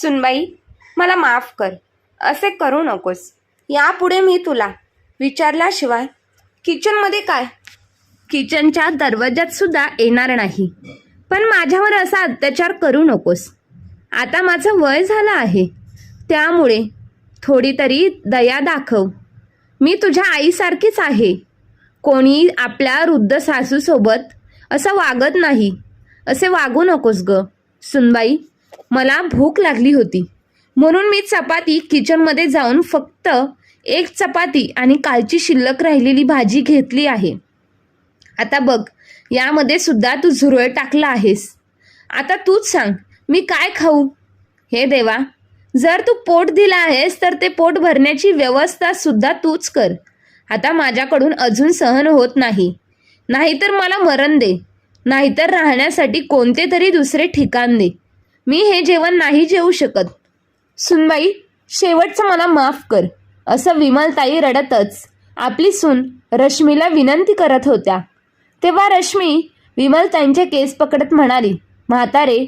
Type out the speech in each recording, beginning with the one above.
सुनबाई मला माफ कर. असे करू नकोस. यापुढे मी तुला विचारल्याशिवाय किचनमध्ये काय? किचनच्या दरवाज्यात सुद्धा येणार नाही. पण माझ्यावर असा अत्याचार करू नकोस. आता माझं वय झालं आहे. त्यामुळे थोडी तरी दया दाखव. मी तुझ्या आईसारखीच आहे. कोणी आपल्या वृद्ध सासूसोबत असं वागत नाही. असे वागू नकोस ग. सुनबाई मला भूक लागली होती. म्हणून मी चपाती किचनमध्ये जाऊन फक्त एक चपाती आणि कालची शिल्लक राहिलेली भाजी घेतली आहे. आता बघ यामध्ये सुद्धा तू झुरळ टाकला आहेस. आता तूच सांग मी काय खाऊ? हे देवा जर तू पोट दिला आहेस तर ते पोट भरण्याची व्यवस्था सुद्धा तूच कर. आता माझ्याकडून अजून सहन होत नाही. नाहीतर मला मरण दे. नाहीतर राहण्यासाठी कोणते तरी दुसरे ठिकाण दे. मी हे जेवण नाही जेवू शकत. सुनबाई शेवटचं मला माफ कर. असं विमलताई रडतच. आपली सून रश्मीला विनंती करत होत्या. तेव्हा रश्मी विमलताईंचे केस पकडत म्हणाली म्हातारे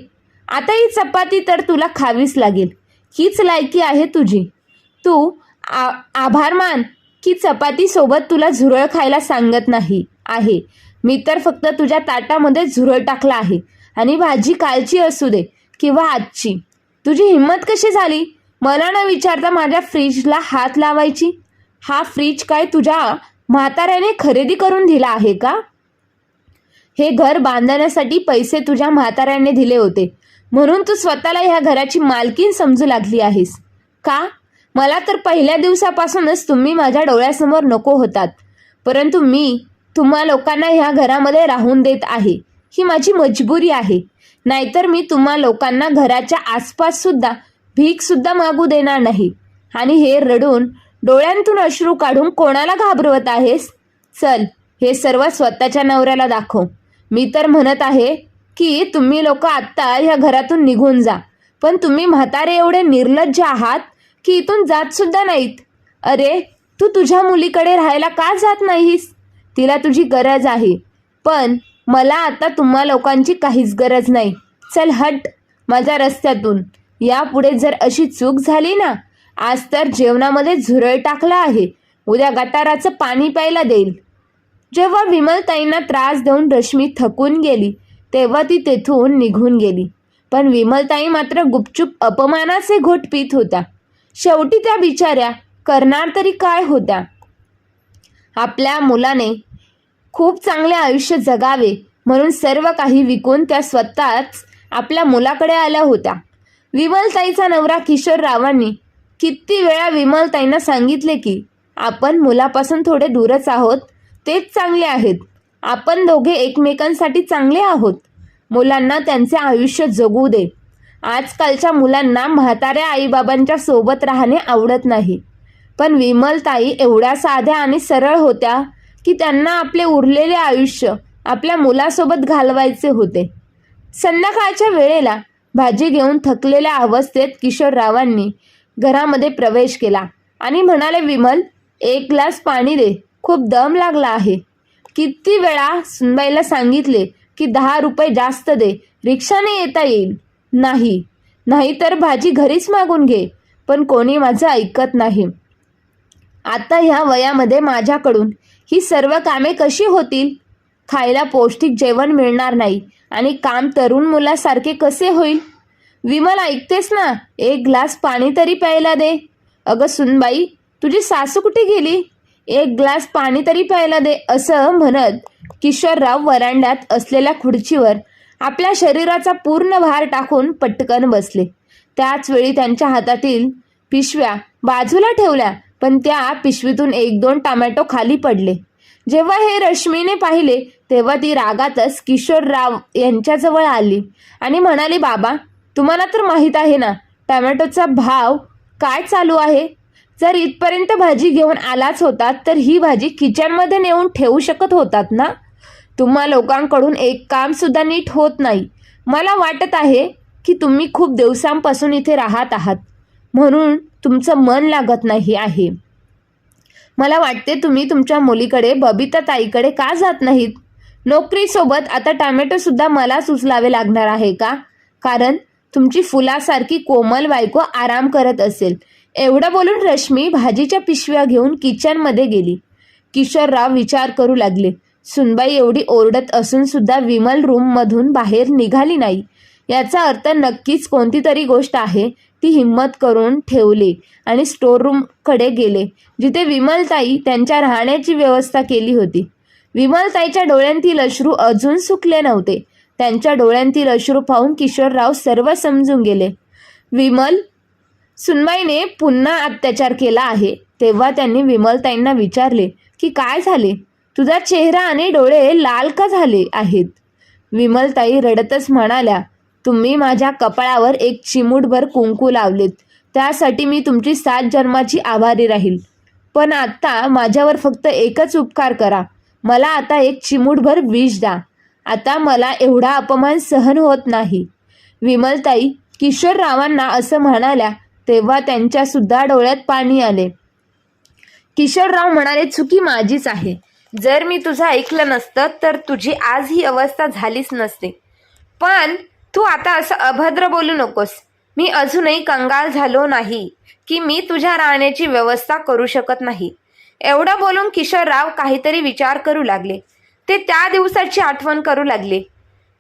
आता ही चपाती तर तुला खावीच लागेल. हीच लायकी आहे तुझी. तू आ आभार मान की चपातीसोबत तुला झुरळ खायला सांगत नाही आहे. मी तर फक्त तुझ्या ताटामध्ये झुरळ टाकला आहे. आणि भाजी कालची असू दे किंवा आजची? तुझी हिंमत कशी झाली? मला न विचारता माझ्या फ्रीजला हात लावायची. हा फ्रीज काय तुझ्या म्हाताऱ्याने खरेदी करून दिला आहे का? हे घर बांधण्यासाठी पैसे तुझ्या म्हाताऱ्याने दिले होते. म्हणून तू स्वतःला ह्या घराची मालकीन समजू लागली आहेस. का? मला तर पहिल्या दिवसापासूनच तुम्ही माझ्या डोळ्यासमोर नको होतात. परंतु मी तुम्हा लोकांना ह्या घरामध्ये राहून देत आहे. ही माझी मजबुरी आहे. नाहीतर मी तुम्हा लोकांना घराच्या आसपास सुद्धा भीक सुद्धा मागू देणार नाही. आणि हे रडून डोळ्यांतून अश्रू काढून कोणाला घाबरवत आहेस? चल हे सर्व स्वतःच्या नवऱ्याला दाखव. मी तर म्हणत आहे की तुम्ही लोक आत्ता ह्या घरातून निघून जा. पण तुम्ही म्हातारे एवढे निर्लज्ज आहात की इथून जात सुद्धा नाहीत. अरे तू तुझ्या मुलीकडे राहायला का जात नाहीस? तिला तुझी गरज आहे. पण मला आता तुम्हा लोकांची काहीच गरज नाही. चल हट माझ्या रस्त्यातून. यापुढे जर अशी चूक झाली ना आज तर जेवणामध्ये झुरळ टाकला आहे. उद्या गटाराचं पाणी प्यायला देईल. जेव्हा विमलताईंना त्रास देऊन रश्मी थकून गेली तेव्हा ती तेथून निघून गेली. पण विमलताई मात्र गुपचूप अपमानाचे घोट पित होत्या. शेवटी त्या बिचाऱ्या करणार तरी काय होत्या? आपल्या मुलाने खूप चांगले आयुष्य जगावे म्हणून सर्व काही विकून त्या स्वतःच आपल्या मुलाकडे आल्या होत्या. विमलताईचा नवरा किशोर रावांनी किती वेळा विमलताईंना सांगितले की आपण मुलापासून थोडे दूरच आहोत तेच चांगले आहेत. आपण दोघे एकमेकांसाठी चांगले आहोत. मुलांना त्यांचे आयुष्य जगू दे. आजकालच्या मुलांना म्हाताऱ्या आईबाबांच्या सोबत राहणे आवडत नाही. पण विमलताई एवढ्या साध्या आणि सरळ होत्या की त्यांना आपले उरलेले आयुष्य आपल्या मुलासोबत घालवायचे होते. संध्याकाळच्या वेळेला भाजी घेऊन थकलेल्या अवस्थेत किशोररावांनी घरामध्ये प्रवेश केला आणि म्हणाले विमल एक ग्लास पाणी दे. खूप दम लागला आहे. किती वेळा सुनबाईला सांगितले की दहा रुपये जास्त दे. रिक्षाने येता येईल. नाही. नाहीतर भाजी घरीच मागून घे. पण कोणी माझं ऐकत नाही. आता ह्या वयामध्ये माझ्याकडून ही सर्व कामे कशी होतील? खायला पौष्टिक जेवण मिळणार नाही आणि काम तरुण मुलासारखे कसे होईल? विमल ऐकतेस ना? एक ग्लास पाणी तरी प्यायला दे. अगं सुनबाई तुझी सासू कुठे गेली? एक ग्लास पाणी तरी प्यायला दे असं म्हणत किशोरराव वरांड्यात असलेल्या खुर्चीवर आपल्या शरीराचा पूर्ण भार टाकून पटकन बसले. त्याच वेळी त्यांच्या हातातील पिशव्या बाजूला ठेवल्या. पण त्या पिशवीतून एक दोन टमॅटो खाली पडले. जेव्हा हे रश्मीने पाहिले तेव्हा ती रागातच किशोर राव यांच्याजवळ आली आणि म्हणाली बाबा तुम्हाला तर माहीत आहे ना टमॅटोचा भाव काय चालू आहे? जर इथपर्यंत भाजी घेऊन आलाच होतात तर ही भाजी किचनमध्ये नेऊन ठेवू शकत होतात ना? तुम्हा लोकांकडून एक कामसुद्धा नीट होत नाही. मला वाटत आहे की तुम्ही खूप दिवसांपासून इथे राहत आहात. म्हणून तुमचं मन लागत नाही आहे. मला वाटते तुम्ही तुमच्या मुलीकडे बबिता ताईकडे का जात नाहीत? नोकरीसोबत आता टॅमॅटोसुद्धा मलाच उचलावे लागणार आहे का? कारण तुमची फुलासारखी कोमल बायको आराम करत असेल. एवढं बोलून रश्मी भाजीच्या पिशव्या घेऊन किचनमध्ये गेली. किशोरराव विचार करू लागले. सुनबाई एवढी ओरडत असून सुद्धा विमल रूममधून बाहेर निघाली नाही. याचा अर्थ नक्कीच कोणती तरी गोष्ट आहे ती हिंमत करून ठेवले आणि स्टोर रूमकडे गेले जिथे विमलताई त्यांच्या राहण्याची व्यवस्था केली होती. विमलताईच्या डोळ्यांतील अश्रू अजून सुकले नव्हते. त्यांच्या डोळ्यांतील अश्रू पाहून किशोरराव सर्व समजून गेले. विमल सुनबाईने पुन्हा अत्याचार केला आहे. तेव्हा त्यांनी विमलताईंना विचारले की काय झाले? तुझा चेहरा आणि डोळे लाल का झाले आहेत? विमलताई रडतच म्हणाल्या तुम्ही माझ्या कपाळावर एक चिमूटभर कुंकू लावलेत. त्यासाठी मी तुमची सात जन्माची आभारी राहील. पण आत्ता माझ्यावर फक्त एकच उपकार करा. मला आता एक चिमूटभर विष द्या. आता मला एवढा अपमान सहन होत नाही. विमलताई किशोररावांना असं म्हणाल्या तेव्हा त्यांच्यासुद्धा डोळ्यात पाणी आले. किशोरराव म्हणाले चुकी माझीच आहे. जर मी तुझं ऐकलं नसतं तर तुझी आज ही अवस्था झालीच नसते. पण तू आता असं अभद्र बोलू नकोस. मी अजूनही कंगाल झालो नाही की मी तुझ्या राहण्याची व्यवस्था करू शकत नाही. एवढं बोलून किशोरराव काहीतरी विचार करू लागले. ते त्या दिवसाची आठवण करू लागले.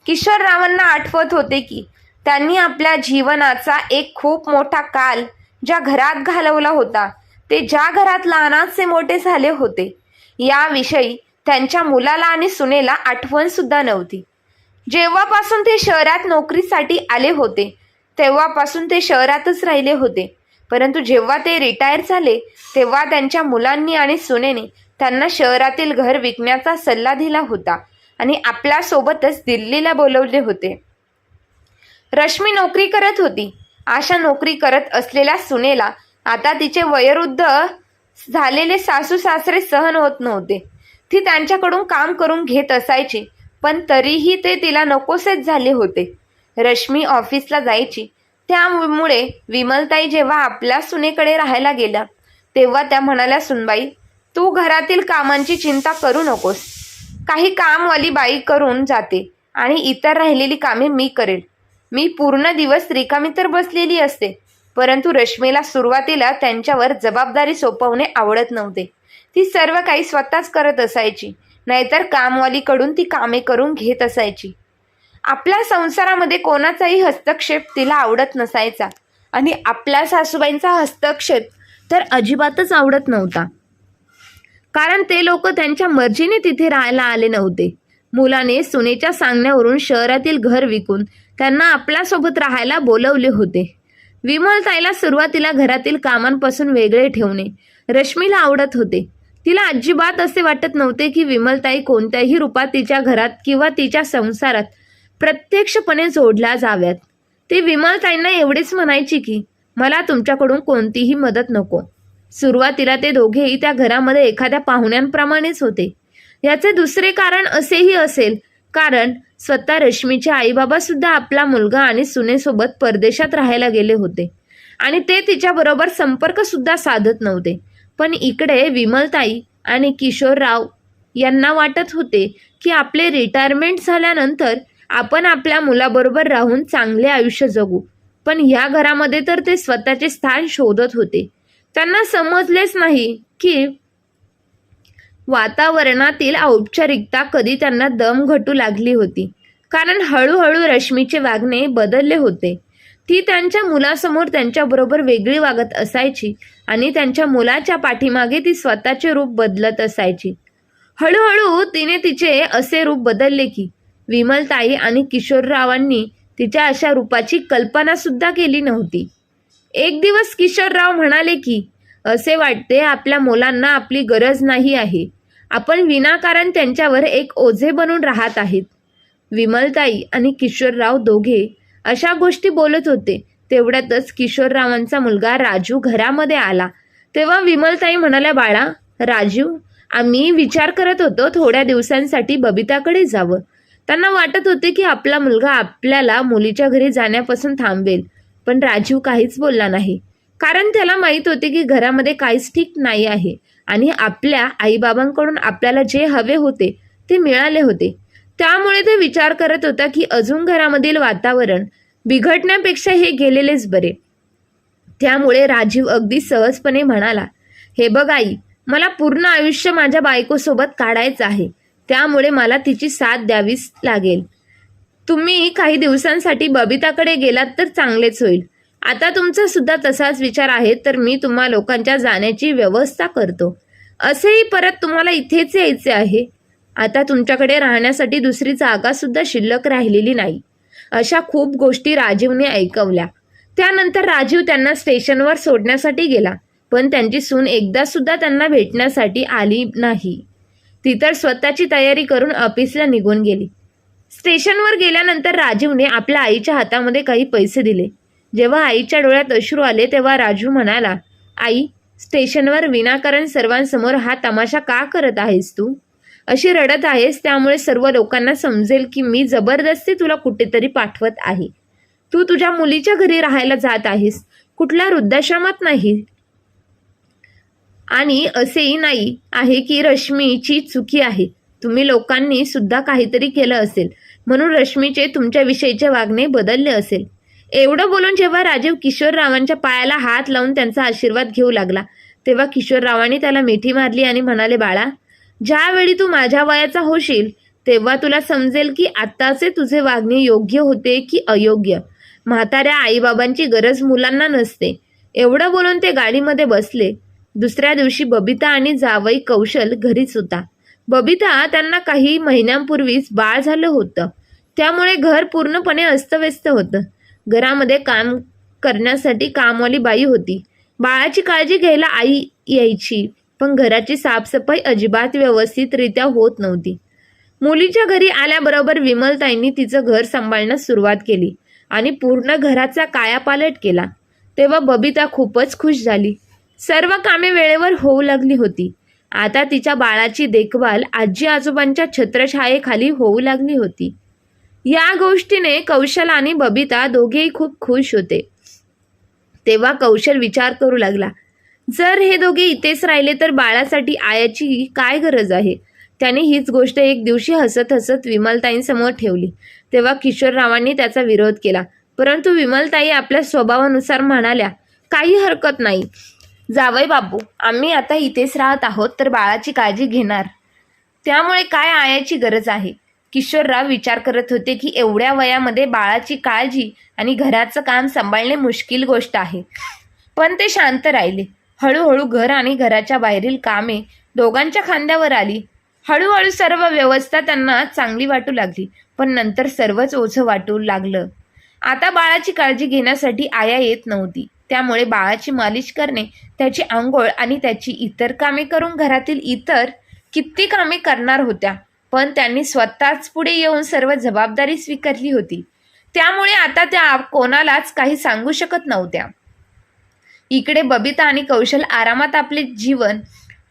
किशोररावांना आठवत होते की त्यांनी आपल्या जीवनाचा एक खूप मोठा काल ज्या घरात घालवला होता ते ज्या घरात लहानाचे मोठे झाले होते याविषयी त्यांच्या मुलाला आणि सुनेला आठवण सुद्धा नव्हती. जेव्हापासून ते शहरात नोकरीसाठी आले होते तेव्हापासून ते शहरातच राहिले होते. परंतु जेव्हा ते रिटायर झाले तेव्हा त्यांच्या मुलांनी आणि सुनेने त्यांना शहरातील घर विकण्याचा सल्ला दिला होता आणि आपल्यासोबतच दिल्लीला बोलवले होते. रश्मी नोकरी करत होती. आशा नोकरी करत असलेल्या सुनेला आता तिचे वयोवृद्ध झालेले सासू सासरे सहन होत नव्हते. ती त्यांच्याकडून काम करून घेत असायची. पण तरीही ते तिला नकोसेच झाले होते. रश्मी ऑफिसला जायची. त्यामुळे विमलताई जेव्हा आपल्या सुनेकडे राहायला गेल्या तेव्हा त्या म्हणाल्या सुनबाई तू घरातील कामांची चिंता करू नकोस. काही कामवाली बाई करून जाते आणि इतर राहिलेली कामे मी करेल. मी पूर्ण दिवस रिकामी तर बसलेली असते परंतु रश्मीला सुरुवातीला त्यांच्यावर जबाबदारी सोपवणे आवडत नव्हते. ती सर्व काही स्वतःच करत असायची. नाहीतर कामवालीकडून ती कामे करून घेत असायची. आपल्या संसारामध्ये कोणाचाही हस्तक्षेप तिला आवडत नसायचा. आणि आपल्या सासूबाईंचा हस्तक्षेप तर अजिबातच आवडत नव्हता. कारण ते लोक त्यांच्या मर्जीने तिथे राहायला आले नव्हते. मुलाने सुनेच्या सांगण्यावरून शहरातील घर विकून त्यांना आपल्यासोबत राहायला बोलवले होते. विमलताईला सुरुवातीला घरातील कामांपासून वेगळे ठेवणे रश्मीला आवडत होते. तिला अजिबात असे वाटत नव्हते की विमलताई कोणत्याही रूपात तिच्या घरात किंवा तिच्या संसारात प्रत्यक्षपणे जोडल्या जाव्यात. ती विमलताईंना एवढेच म्हणायची की मला तुमच्याकडून कोणतीही मदत नको. सुरुवातीला ते दोघेही त्या घरामध्ये एखाद्या पाहुण्यांप्रमाणेच होते. याचे दुसरे कारण असेही असेल कारण स्वतः रश्मीचे आईबाबा सुद्धा आपला मुलगा आणि सुनेसोबत परदेशात राहायला गेले होते. आणि ते तिच्याबरोबर संपर्क सुद्धा साधत नव्हते. पण इकडे विमलताई आणि किशोरराव यांना वाटत होते की आपले रिटायरमेंट झाल्यानंतर आपण आपल्या मुलाबरोबर राहून चांगले आयुष्य जगू. पण ह्या घरामध्ये तर ते स्वतःचे स्थान शोधत होते. त्यांना समजलेच नाही की वातावरणातील औपचारिकता कधी त्यांना दम घटू लागली होती. कारण हळूहळू रश्मीचे वागणे बदलले होते. ती त्यांच्या मुलासमोर त्यांच्याबरोबर वेगळी वागत असायची आणि त्यांच्या मुलाच्या पाठीमागे ती स्वतःचे रूप बदलत असायची. हळूहळू तिने तिचे असे रूप बदलले की विमलताई आणि किशोररावांनी तिच्या अशा रूपाची कल्पना सुद्धा केली नव्हती. एक दिवस किशोरराव म्हणाले की असे वाटते आपल्या मुलांना आपली गरज नाही आहे. आपण विनाकारण त्यांच्यावर एक ओझे बनून राहत आहेत. विमलताई आणि किशोरराव दोघे अशा गोष्टी बोलत होते. तेवढ्यातच किशोररावांचा मुलगा राजू घरामध्ये आला. तेव्हा विमलताई म्हणाल्या बाळा राजू आम्ही विचार करत होतो थोड्या दिवसांसाठी बबिताकडे जावं. त्यांना वाटत होते की आपला मुलगा आपल्याला मुलीच्या घरी जाण्यापासून थांबवेल. पण राजीव काहीच बोलला नाही. कारण त्याला माहीत होते की घरामध्ये काहीच ठीक नाही आहे. आणि आपल्या आईबाबांकडून आपल्याला जे हवे होते ते मिळाले होते. त्यामुळे ते विचार करत होता की अजून घरामधील वातावरण बिघडण्यापेक्षा हे गेलेलेच बरे. त्यामुळे राजीव अगदी सहजपणे म्हणाला हे बघ आई मला पूर्ण आयुष्य माझ्या बायकोसोबत काढायचं आहे. त्यामुळे मला तिची साथ द्यावीच लागेल. तुम्ही काही दिवसांसाठी बबिताकडे गेलात तर चांगलेच होईल. आता तुमचा सुद्धा तसाच विचार आहे तर मी तुम्हा लोकांच्या जाण्याची व्यवस्था करतो. असेही परत तुम्हाला इथेच यायचे आहे. आता तुमच्याकडे राहण्यासाठी दुसरी जागासुद्धा शिल्लक राहिलेली नाही. अशा खूप गोष्टी राजीवने ऐकवल्या. त्यानंतर राजीव त्यांना स्टेशनवर सोडण्यासाठी गेला पण त्यांची सून एकदा सुद्धा त्यांना भेटण्यासाठी आली नाही. ती तर स्वतःची तयारी करून ऑफिसला निघून गेली. स्टेशनवर गेल्यानंतर राजीवने आपल्या आईच्या हातामध्ये काही पैसे दिले. जेव्हा आईच्या डोळ्यात अश्रू आले तेव्हा राजू म्हणाला आई स्टेशनवर विनाकारण सर्वांसमोर हा तमाशा का करत आहेस तू? अशी रडत आहेस त्यामुळे सर्व लोकांना समजेल की मी जबरदस्ती तुला कुठेतरी पाठवत आहे. तू तुझ्या मुलीच्या घरी राहायला जात आहेस. कुठल्या वृद्धाश्रमात नाही. आणि असेही नाही आहे की रश्मीची चुकी आहे. तुम्ही लोकांनी सुद्धा काहीतरी केलं असेल. म्हणून रश्मीचे तुमच्याविषयीचे वागणे बदलले असेल. एवढं बोलून जेव्हा राजीव किशोररावांच्या पायाला हात लावून त्यांचा आशीर्वाद घेऊ लागला तेव्हा किशोररावांनी त्याला मिठी मारली आणि म्हणाले बाळा ज्यावेळी तू माझ्या वयाचा होशील तेव्हा तुला समजेल की आत्ताचे तुझे वागणे योग्य होते की अयोग्य. म्हाताऱ्या आईबाबांची गरज मुलांना नसते. एवढं बोलून ते गाडीमध्ये बसले. दुसऱ्या दिवशी बबिता आणि जावई कौशल घरीच होता. बबिता त्यांना काही महिन्यांपूर्वीच बाळ झालं होतं. त्यामुळे घर पूर्णपणे अस्तव्यस्त होतं. घरामध्ये काम करण्यासाठी कामवाली बाई होती. बाळाची काळजी घ्यायला आई यायची. पण घराची साफसफाई अजिबात व्यवस्थितरित्या होत नव्हती. मुलीच्या घरी आल्याबरोबर विमलताईंनी तिचं घर सांभाळण्यास सुरुवात केली आणि पूर्ण घराचा कायापालट केला. तेव्हा बबिता खूपच खुश झाली. सर्व कामे वेळेवर होऊ लागली होती. आता तिच्या बाळाची देखभाल आजी आजोबांच्या छत्रछायेखाली होऊ लागली होती. या गोष्टीने कौशल आणि बबिता दोघेही खूप खुश होते. तेव्हा कौशल विचार करू लागला. जर हे दोघे इथेच राहिले तर बाळासाठी आयाची काय गरज आहे? त्याने हीच गोष्ट एक दिवशी हसत हसत विमलताईंसमोर ठेवली. तेव्हा किशोररावांनी त्याचा विरोध केला. परंतु विमलताई आपल्या स्वभावानुसार म्हणाल्या काही हरकत नाही. जावई बाबू आम्ही आता इथेच राहत आहोत तर बाळाची काळजी घेणार. त्यामुळे काय आयाची गरज आहे? किशोरराव विचार करत होते की एवढ्या वयामध्ये बाळाची काळजी आणि घराचं काम सांभाळणे मुश्किल गोष्ट आहे. पण ते शांत राहिले. हळूहळू घर आणि घराच्या बाहेरील कामे दोघांच्या खांद्यावर आली. हळूहळू सर्व व्यवस्था त्यांना चांगली वाटू लागली पण नंतर सर्वच ओझं वाटू लागलं. आता बाळाची काळजी घेण्यासाठी आया येत नव्हती. त्यामुळे बाळाची मालिश करणे त्याची आंघोळ आणि त्याची इतर कामे करून घरातील इतर किती कामे करणार होत्या पण त्यांनी स्वतःच पुढे येऊन सर्व जबाबदारी स्वीकारली होती. त्यामुळे आता त्या कोणालाच काही सांगू शकत नव्हत्या. इकडे बबिता आणि कौशल आरामात आपले जीवन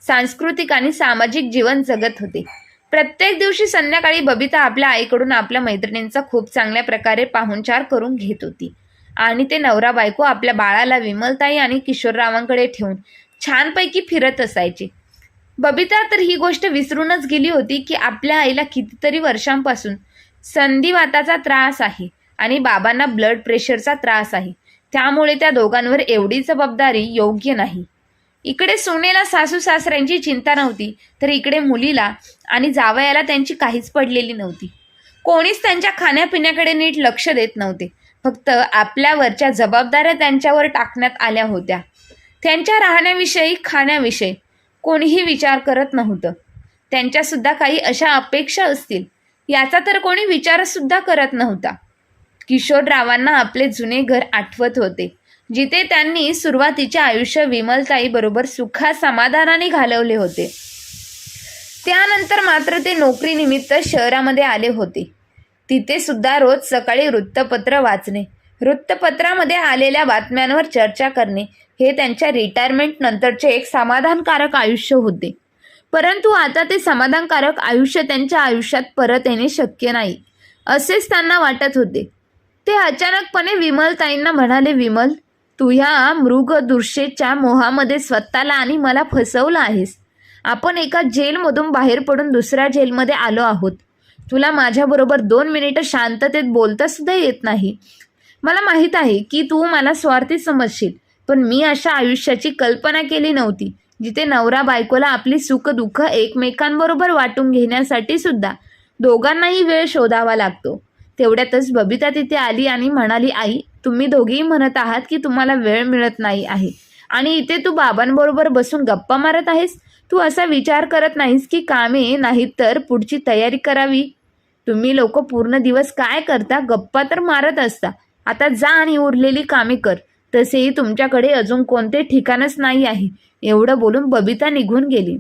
सांस्कृतिक आणि सामाजिक जीवन जगत होते. प्रत्येक दिवशी संध्याकाळी बबिता आपल्या आईकडून आपल्या मैत्रिणींचा खूप चांगल्या प्रकारे पाहुणचार करून घेत होती. आणि ते नवरा बायको आपल्या बाळाला विमलताई आणि किशोररावांकडे ठेवून छानपैकी फिरत असायचे. बबिता तर ही गोष्ट विसरूनच गेली होती की आपल्या आईला कितीतरी वर्षांपासून संधिवाताचा त्रास आहे आणि बाबांना ब्लड प्रेशरचा त्रास आहे. त्यामुळे त्या दोघांवर एवढी जबाबदारी योग्य नाही. इकडे सोनेला सासू सासऱ्यांची चिंता नव्हती तर इकडे मुलीला आणि जावयाला त्यांची काहीच पडलेली नव्हती. कोणीच त्यांच्या खाण्यापिण्याकडे नीट लक्ष देत नव्हते. फक्त आपल्यावरच्या जबाबदाऱ्या त्यांच्यावर टाकण्यात आल्या होत्या. त्यांच्या राहण्याविषयी खाण्याविषयी कोणीही विचार करत नव्हतं. त्यांच्यासुद्धा काही अशा अपेक्षा असतील याचा तर कोणी विचारसुद्धा करत नव्हता. किशोररावांना आपले जुने घर आठवत होते. जिथे त्यांनी सुरुवातीचे आयुष्य विमलताई बरोबर सुखा समाधानाने घालवले होते. त्यानंतर मात्र ते नोकरीनिमित्त शहरामध्ये आले होते. तिथे सुद्धा रोज सकाळी वृत्तपत्र वाचणे वृत्तपत्रामध्ये आलेल्या बातम्यांवर चर्चा करणे हे त्यांच्या रिटायरमेंट नंतरचे एक समाधानकारक आयुष्य होते. परंतु आता ते समाधानकारक आयुष्य त्यांच्या आयुष्यात परत येणे शक्य नाही असेच त्यांना वाटत होते. ते अचानकपणे विमलताईंना म्हणाले विमल तू ह्या मृगदृश्येच्या मोहामध्ये स्वतःला आणि मला फसवलं आहेस. आपण एका जेलमधून बाहेर पडून दुसऱ्या जेलमध्ये आलो आहोत. तुला माझ्याबरोबर दोन मिनिटं शांततेत बोलता सुद्धा येत नाही. मला माहीत आहे की तू मला स्वार्थी समजशील पण मी अशा आयुष्याची कल्पना केली नव्हती जिथे नवरा बायकोला आपली सुखदुःख एकमेकांबरोबर वाटून घेण्यासाठी सुद्धा दोघांनाही वेळ शोधावा लागतो. तेवढ्यातच बबिता तिथे आली आणि म्हणाली आई तुम्ही दोघेही म्हणत आहात की तुम्हाला वेळ मिळत नाही आहे. आणि इथे तू बाबांबरोबर बसून गप्पा मारत आहेस? तू असा विचार करत नाहीस की कामे नाहीत तर पुढची तयारी करावी? तुम्ही लोक पूर्ण दिवस काय करता? गप्पा तर मारत असता. आता जा आणि उरलेली कामे कर. तसेही तुमच्याकडे अजून कोणते ठिकाणच नाही आहे. एवढं बोलून बबिता निघून गेली.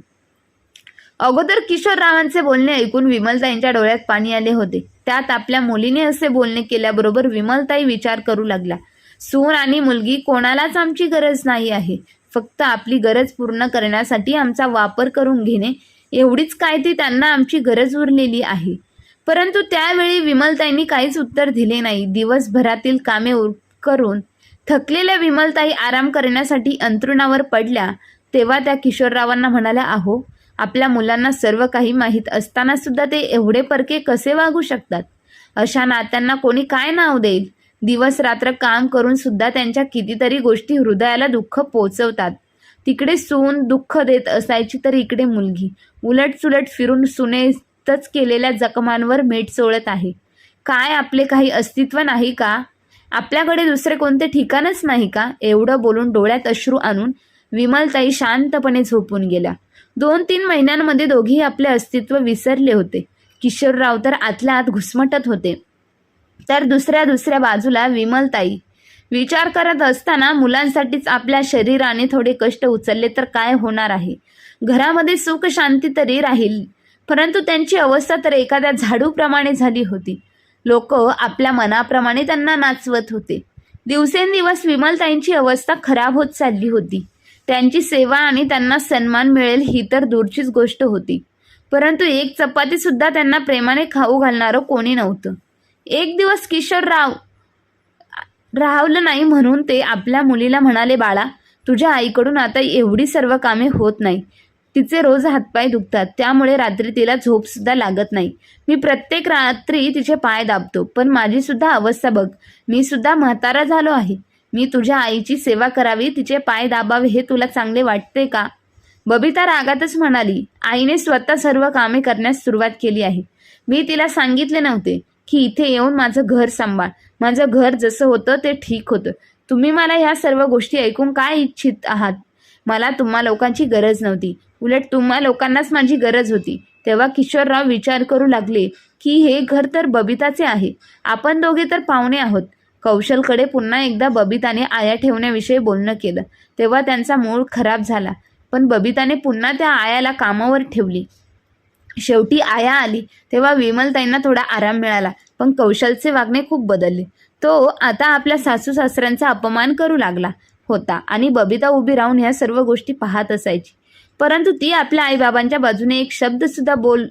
अगोदर किशोररावांचे बोलणे ऐकून विमलताईंच्या डोळ्यात पाणी आले होते. त्यात आपल्या मुलीने असे बोलणे केल्याबरोबर विमलताई विचार करू लागला सून आणि मुलगी कोणालाच आमची गरज नाही आहे. फक्त आपली गरज पूर्ण करण्यासाठी आमचा वापर करून घेणे. एवढीच काय ती त्यांना आमची गरज उरलेली आहे. परंतु त्यावेळी विमलताईंनी काहीच उत्तर दिले नाही. दिवसभरातील कामे उर करून थकलेल्या विमलताई आराम करण्यासाठी अंथरुणावर पडल्या तेव्हा त्या किशोररावांना म्हणाल्या आहो आपल्या मुलांना सर्व काही माहीत असताना सुद्धा ते एवढे परके कसे वागू शकतात? अशा नात्यांना कोणी काय नाव देईल? दिवस रात्र काम करून सुद्धा त्यांच्या कितीतरी गोष्टी हृदयाला दुःख पोचवतात. तिकडे सून दुःख देत असायची तर इकडे मुलगी. उलट सुलट फिरून सुनेतच केलेल्या जखमांवर मेट चोळत आहे. काय आपले काही अस्तित्व नाही का? आपल्याकडे दुसरे कोणते ठिकाणच नाही का? एवढं बोलून डोळ्यात अश्रू आणून विमलताई शांतपणे झोपून गेल्या. दोन तीन महिन्यांमध्ये दोघेही आपले अस्तित्व विसरले होते. किशोरराव तर आतल्या आत घुसमटत होते. तर दुसऱ्या दुसऱ्या बाजूला विमलताई. विचार करत असताना मुलांसाठीच आपल्या शरीराने थोडे कष्ट उचलले तर काय होणार आहे? घरामध्ये सुख शांती तरी राहील. परंतु त्यांची अवस्था तर एखाद्या झाडूप्रमाणे झाली होती. लोक आपल्या मनाप्रमाणे त्यांना नाचवत होते. दिवसेंदिवस विमलताईंची अवस्था खराब होत चालली होती. त्यांची सेवा आणि त्यांना सन्मान मिळेल ही तर दूरचीच गोष्ट होती. परंतु एक चपाती सुद्धा त्यांना प्रेमाने खाऊ घालणारं कोणी नव्हतं. एक दिवस किशोरराव राहवलं नाही म्हणून ते आपल्या मुलीला म्हणाले बाळा तुझ्या आईकडून आता एवढी सर्व कामे होत नाही. तिचे रोज हातपाय दुखतात. त्यामुळे रात्री तिला झोपसुद्धा लागत नाही. मी प्रत्येक रात्री तिचे पाय दाबतो. पण माझीसुद्धा अवस्था बघ. मी सुद्धा म्हातारा झालो आहे. मी तुझ्या आईची सेवा करावी तिचे पाय दाबावे हे तुला चांगले वाटते का? बबिता रागातच म्हणाली आईने स्वतः सर्व कामे करण्यास सुरुवात केली आहे. मी तिला सांगितले नव्हते की इथे येऊन माझं घर सांभाळ. माझं घर जसं होतं ते ठीक होतं. तुम्ही मला ह्या सर्व गोष्टी ऐकून काय इच्छित आहात? मला तुम्हा लोकांची गरज नव्हती. उलट तुम्हा लोकांनाच माझी गरज होती. तेव्हा किशोरराव विचार करू लागले की हे घर तर बबिताचे आहे. आपण दोघे तर पाहुणे आहोत. कौशलकडे पुन्हा एकदा बबिताने आया ठेवण्याविषयी बोलणं केलं. तेव्हा त्यांचा मूळ खराब झाला. पण बबिताने पुन्हा त्या आयाला कामावर ठेवली. शेवटी आया आली. तेव्हा विमलताईंना थोडा आराम मिळाला. पण कौशलचे वागणे खूप बदलले. तो आता आपल्या सासू सासऱ्यांचा अपमान करू लागला होता आणि बबिता उभी राहून ह्या सर्व गोष्टी पाहत असायची. परंतु ती आपल्या आईबाबांच्या बाजूने एक शब्दसुद्धा बोल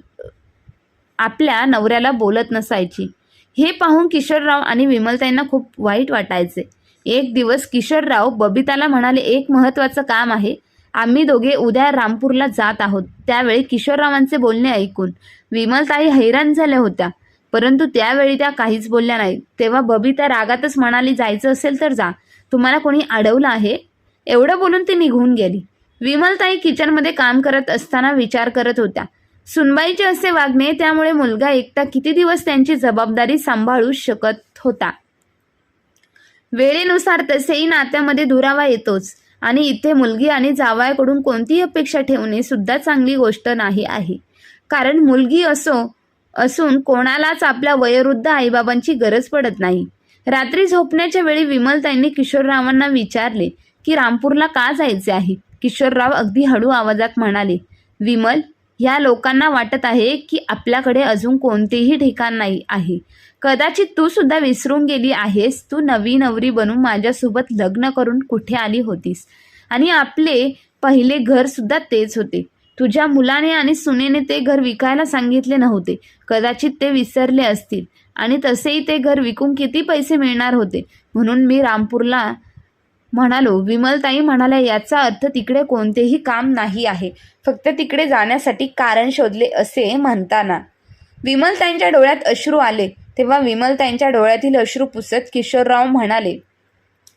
आपल्या नवऱ्याला बोलत नसायची. हे पाहून किशोरराव आणि विमलताईंना खूप वाईट वाटायचे. एक दिवस किशोरराव बबिताला म्हणाले एक महत्त्वाचं काम आहे. आम्ही दोघे उद्या रामपूरला जात आहोत. त्यावेळी किशोररावांचे बोलणे ऐकून विमलताई हैराण झाल्या होत्या. परंतु त्यावेळी त्या काहीच बोलल्या नाही तेव्हा बबिता रागातच म्हणाली जायचं असेल तर जा. तुम्हाला कोणी अडवलं आहे? एवढं बोलून ती निघून गेली. विमलताई किचनमध्ये काम करत असताना विचार करत होत्या. सुनबाईचे असे वागणे त्यामुळे मुलगा एकटा किती दिवस त्यांची जबाबदारी सांभाळू शकत होता? वेळेनुसार तसेही नात्यामध्ये दुरावा येतोच. आणि इथे मुलगी आणि जावयाकडून कोणतीही अपेक्षा ठेवणे सुद्धा चांगली गोष्ट नाही आहे. कारण मुलगी असो असून कोणालाच आपल्या वयोवृद्ध आईबाबांची गरज पडत नाही. रात्री झोपण्याच्या वेळी विमलताईंनी किशोररावांना विचारले की रामपूरला का जायचे आहे? किशोरराव अगदी हळू आवाजात म्हणाले विमल ह्या लोकांना वाटत आहे की आपल्याकडे अजून कोणतेही ठिकाण नाही आहे. कदाचित तू सुद्धा विसरून गेली आहेस. तू नवी नवरी बनून माझ्यासोबत लग्न करून कुठे आली होतीस? आणि आपले पहिले घर सुद्धा तेच होते. तुझ्या मुलाने आणि सुनेने ते घर विकायला सांगितले नव्हते. कदाचित ते विसरले असतील. आणि तसेही ते घर विकून किती पैसे मिळणार होते? म्हणून मी रामपूरला म्हणालो विमलताई म्हणाल्या याचा अर्थ तिकडे कोणतेही काम नाही आहे. फक्त तिकडे जाण्यासाठी कारण शोधले असे म्हणताना. विमलताईंच्या डोळ्यात अश्रू आले. तेव्हा विमलताईंच्या डोळ्यातील अश्रू पुसत किशोरराव म्हणाले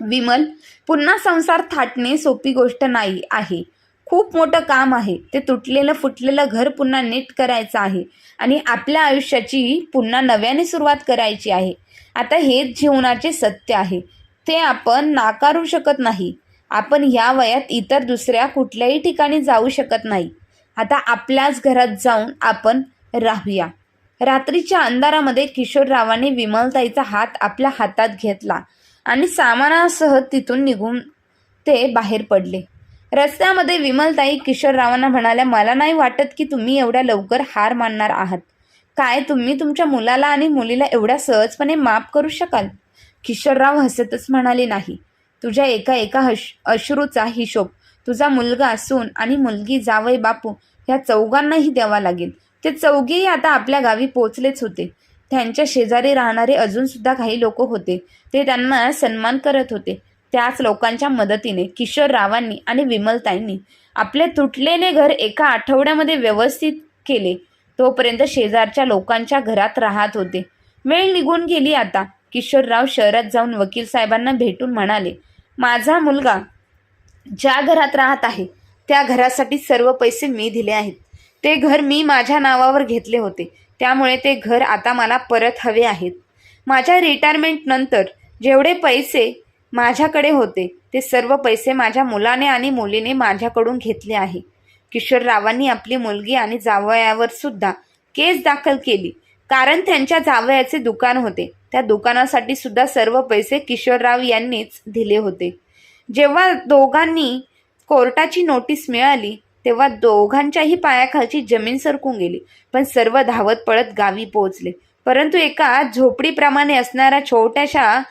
विमल पुन्हा संसार थाटणे सोपी गोष्ट नाही आहे. खूप मोठं काम आहे. ते तुटलेलं फुटलेलं घर पुन्हा नीट करायचं आहे आणि आपल्या आयुष्याची पुन्हा नव्याने सुरुवात करायची आहे. आता हेच जीवनाचे सत्य आहे. ते आपण नाकारू शकत नाही. आपण ह्या वयात इतर दुसऱ्या कुठल्याही ठिकाणी जाऊ शकत नाही. आता आपल्याच घरात जाऊन आपण राहूया. रात्रीच्या अंधारामध्ये किशोररावाने विमलताईचा हात आपल्या हातात घेतला आणि सामानासह तिथून निघून ते बाहेर पडले. रस्त्यामध्ये विमलताई किशोररावांना म्हणाल्या मला नाही वाटत की तुम्ही एवढ्या लवकर हार मानणार आहात. काय तुम्ही तुमच्या मुलाला आणि मुलीला एवढ्या सहजपणे माफ करू शकाल? किशोरराव हसतच म्हणाले नाही. तुझ्या एका एका हश अश्रूचा हिशोब तुझा मुलगा सून आणि मुलगी जावई बापू ह्या चौघांनाही द्यावा लागेल. ते चौघेही आता आपल्या गावी पोचलेच होते. त्यांच्या शेजारी राहणारे अजूनसुद्धा काही लोक होते. ते त्यांना सन्मान करत होते. त्याच लोकांच्या मदतीने किशोररावांनी आणि विमलताईंनी आपले तुटलेले घर एका आठवड्यामध्ये व्यवस्थित केले. तोपर्यंत शेजारच्या लोकांच्या घरात राहत होते. वेळ निघून गेली आता. किशोरराव शहरात जाऊन वकील साहेबांना भेटून म्हणाले माझा मुलगा ज्या घरात राहत आहे त्या घरासाठी सर्व पैसे मी दिले आहेत. ते घर मी माझ्या नावावर घेतले होते. त्यामुळे ते घर आता मला परत हवे आहेत. माझ्या रिटायरमेंट नंतर जेवढे पैसे माझ्याकडे होते ते सर्व पैसे माझ्या मुलाने आणि मुलीने माझ्याकडून घेतले आहे. किशोररावांनी आपली मुलगी आणि जावयावर सुद्धा केस दाखल केली. कारण त्यांच्या जावयाचे दुकान होते. त्या दुकानासाठी सुद्धा सर्व पैसे किशोरराव यांनीच दिले होते. जेव्हा दोघांनी कोर्टाची नोटीस मिळाली तेव्हा दोघांच्याही पायाखालची जमीन सरकून गेली. पण सर्व धावत पळत गावी पोहोचले. परंतु एका झोपडीप्रमाणे असणाऱ्या छोट्याशा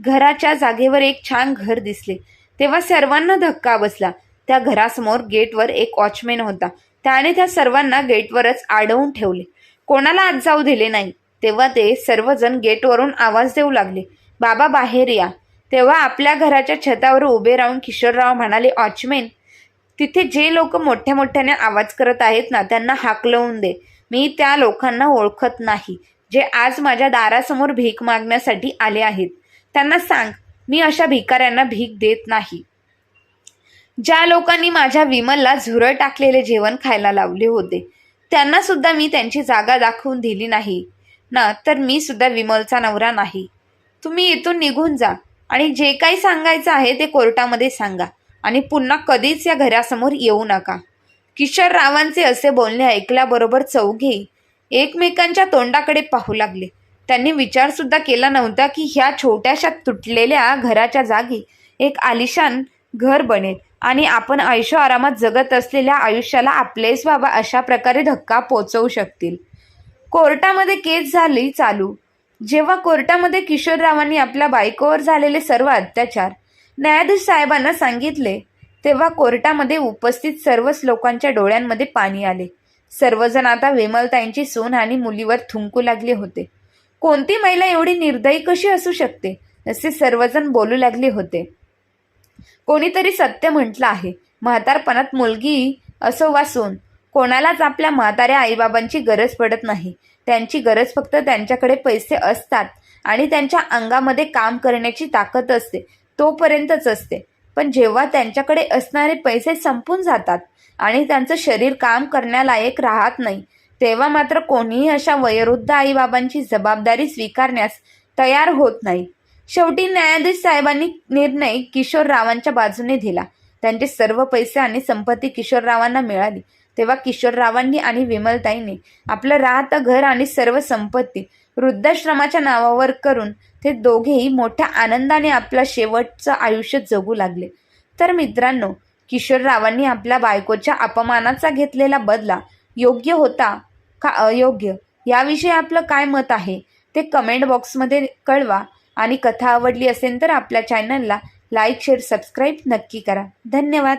घराच्या जागेवर एक छान घर दिसले. तेव्हा सर्वांना धक्का बसला. त्या घरासमोर गेटवर एक वॉचमॅन होता. त्याने त्या सर्वांना गेटवरच आडवून ठेवले. कोणाला आत जाऊ दिले नाही? तेव्हा ते सर्वजण गेटवरून आवाज देऊ लागले. बाबा बाहेर या. तेव्हा आपल्या घराच्या छतावर उभे राहून किशोरराव म्हणाले ऑचमेन तिथे जे लोक मोठ्या मोठ्याने आवाज करत आहेत ना त्यांना हाकलवून दे. मी त्या लोकांना ओळखत नाही जे आज माझ्या दारासमोर भीक मागण्यासाठी आले आहेत. त्यांना सांग मी अशा भिकाऱ्यांना भीक देत नाही. ज्या लोकांनी माझ्या विमलला झुरळ टाकलेले जेवण खायला लावले होते त्यांना सुद्धा मी त्यांची जागा दाखवून दिली नाही. ना तर मी सुद्धा विमलचा नवरा नाही. तुम्ही इथून निघून जा आणि जे काही सांगायचं आहे ते कोर्टामध्ये सांगा आणि पुन्हा कधीच या घरासमोर येऊ नका. किशोर रावांचे असे बोलणे ऐकल्याबरोबर चौघे एकमेकांच्या तोंडाकडे पाहू लागले. त्यांनी विचारसुद्धा केला नव्हता की ह्या छोट्याशा तुटलेल्या घराच्या जागी एक आलिशान घर बनेल. आणि आपण ऐशो आरामात जगत असलेल्या आयुष्याला आपलेच बाबा अशा प्रकारे धक्का पोचवू शकतील. कोर्टामध्ये केस झाली चालू. जेव्हा कोर्टामध्ये किशोररावांनी आपल्या बायकोवर झालेले सर्व अत्याचार न्यायाधीश साहेबांना सांगितले तेव्हा कोर्टामध्ये उपस्थित सर्वच लोकांच्या डोळ्यांमध्ये पाणी आले. सर्वजण आता विमलताईंची सून आणि मुलीवर थुंकू लागले होते. कोणती महिला एवढी निर्दयी कशी असू शकते? असे सर्वजण बोलू लागले होते. कोणीतरी सत्य म्हटलं आहे. म्हातारपणात मुलगी असो वासून कोणालाच आपल्या म्हाताऱ्या आईबाबांची गरज पडत नाही. त्यांची गरज फक्त त्यांच्याकडे पैसे असतात आणि त्यांच्या अंगामध्ये काम करण्याची ताकद असते तोपर्यंतच असते. पण जेव्हा त्यांच्याकडे असणारे पैसे संपून जातात आणि त्यांचं शरीर काम करण्यालायक राहत नाही तेव्हा मात्र कोणीही अशा वयोवृद्ध आईबाबांची जबाबदारी स्वीकारण्यास तयार होत नाही. शेवटी न्यायाधीश साहेबांनी निर्णय किशोररावांच्या बाजूने दिला. त्यांचे सर्व पैसे आणि संपत्ती किशोररावांना मिळाली. तेव्हा किशोररावांनी आणि विमलताईने आपलं राहतं घर आणि सर्व संपत्ती वृद्धाश्रमाच्या नावावर करून ते दोघेही मोठ्या आनंदाने आपलं शेवटचं आयुष्य जगू लागले. तर मित्रांनो किशोररावांनी आपल्या बायकोच्या अपमानाचा घेतलेला बदला योग्य होता का अयोग्य? याविषयी आपलं काय मत आहे? ते कमेंट बॉक्समध्ये कळवा. आणि कथा आवडली असेल तर आपल्या चॅनलला लाईक शेअर सबस्क्राईब नक्की करा. धन्यवाद.